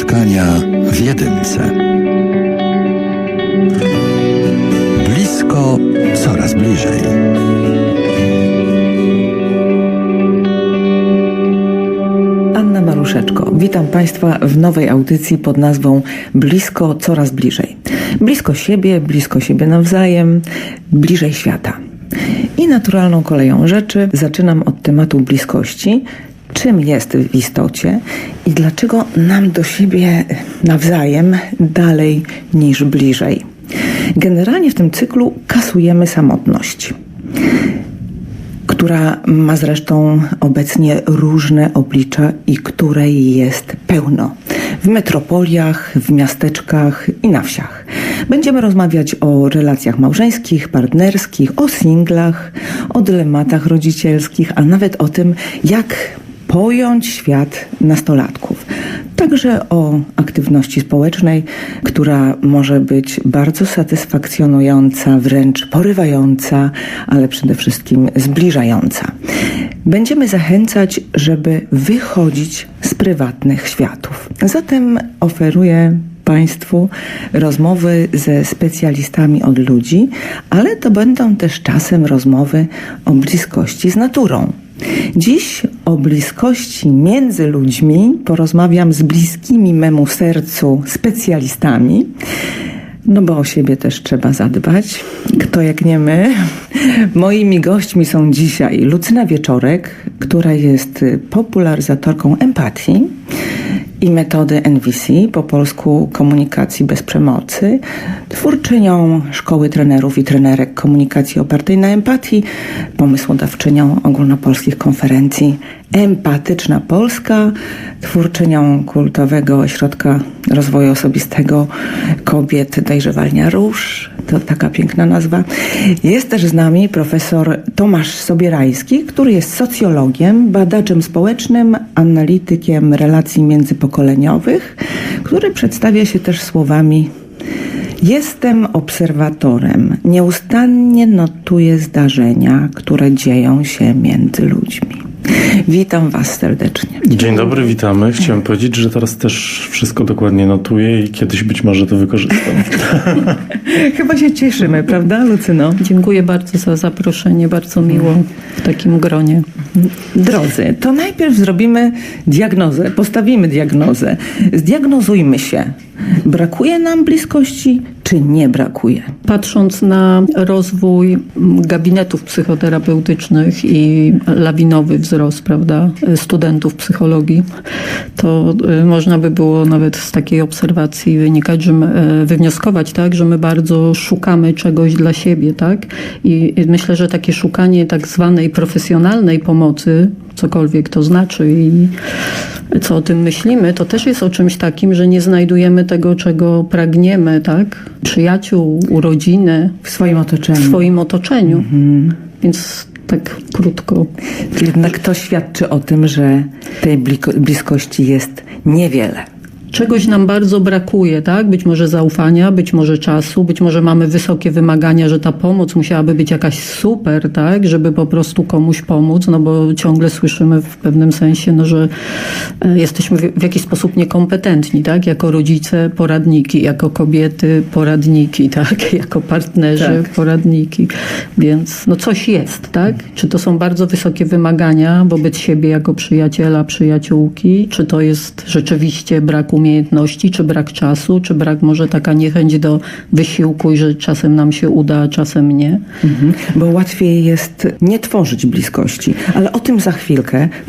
Spotkania w jedynce. Blisko, coraz bliżej. Anna Maruszeczko, witam Państwa w nowej audycji pod nazwą Blisko, coraz bliżej. Blisko siebie, blisko siebie nawzajem, bliżej świata. I naturalną koleją rzeczy zaczynam od tematu bliskości. Czym jest w istocie i dlaczego nam do siebie nawzajem dalej niż bliżej? Generalnie w tym cyklu kasujemy samotność która ma zresztą obecnie różne oblicza i której jest pełno. W metropoliach, w miasteczkach i na wsiach. Będziemy rozmawiać o relacjach małżeńskich, partnerskich, o singlach, o dylematach rodzicielskich, a nawet o tym, jak pojąć świat nastolatków. Także o aktywności społecznej, która może być bardzo satysfakcjonująca, wręcz porywająca, ale przede wszystkim zbliżająca. Będziemy zachęcać, żeby wychodzić z prywatnych światów. Zatem oferuję Państwu rozmowy ze specjalistami od ludzi, ale to będą też czasem rozmowy o bliskości z naturą. Dziś o bliskości między ludźmi porozmawiam z bliskimi memu sercu specjalistami. No bo o siebie też trzeba zadbać. Kto jak nie my. Moimi gośćmi są dzisiaj Lucyna Wieczorek, która jest popularyzatorką empatii i metody NVC, po polsku komunikacji bez przemocy, twórczynią Szkoły Trenerów i Trenerek Komunikacji Opartej na Empatii, pomysłodawczynią ogólnopolskich konferencji Empatyczna Polska, twórczynią kultowego ośrodka rozwoju osobistego kobiet Dojrzewalnia Róż, to taka piękna nazwa. Jest też z nami profesor Tomasz Sobierajski, który jest socjologiem, badaczem społecznym, analitykiem relacji międzypokoleniowych, który przedstawia się też słowami Jestem obserwatorem. Nieustannie notuję zdarzenia, które dzieją się między ludźmi. Witam Was serdecznie. Dzień dobry, witamy. Chciałem powiedzieć, że teraz też wszystko dokładnie notuję i kiedyś być może to wykorzystam. Chyba się cieszymy, prawda, Lucyno? Dziękuję bardzo za zaproszenie, bardzo miło w takim gronie. Drodzy, to najpierw zrobimy diagnozę, postawimy diagnozę. Zdiagnozujmy się. Brakuje nam bliskości, czy nie brakuje? Patrząc na rozwój gabinetów psychoterapeutycznych i lawinowy wzrost, prawda, studentów psychologii, to y, można by było nawet z takiej obserwacji wynikać, że my, y, wywnioskować, tak, że my bardzo szukamy czegoś dla siebie, tak? I myślę, że takie szukanie tak zwanej profesjonalnej pomocy, cokolwiek to znaczy i co o tym myślimy, to też jest o czymś takim, że nie znajdujemy tego, czego pragniemy, tak? Przyjaciół, urodziny. W swoim otoczeniu. W swoim otoczeniu. Mhm. Więc tak krótko. Jednak to świadczy o tym, że tej bliskości jest niewiele czegoś nam bardzo brakuje, tak? Być może zaufania, być może czasu, być może mamy wysokie wymagania, że ta pomoc musiałaby być jakaś super, tak? Żeby po prostu komuś pomóc, no bo ciągle słyszymy w pewnym sensie, no, że e, jesteśmy w jakiś sposób niekompetentni, tak? Jako rodzice poradniki, jako kobiety poradniki, tak? Jako partnerzy tak. poradniki. Więc no coś jest, tak? Czy to są bardzo wysokie wymagania wobec siebie jako przyjaciela, przyjaciółki, czy to jest rzeczywiście brak umiejętności, czy brak czasu, czy brak może taka niechęć do wysiłku i że czasem nam się uda, a czasem nie. Mhm, bo łatwiej jest nie tworzyć bliskości, ale o tym za chwilkę. To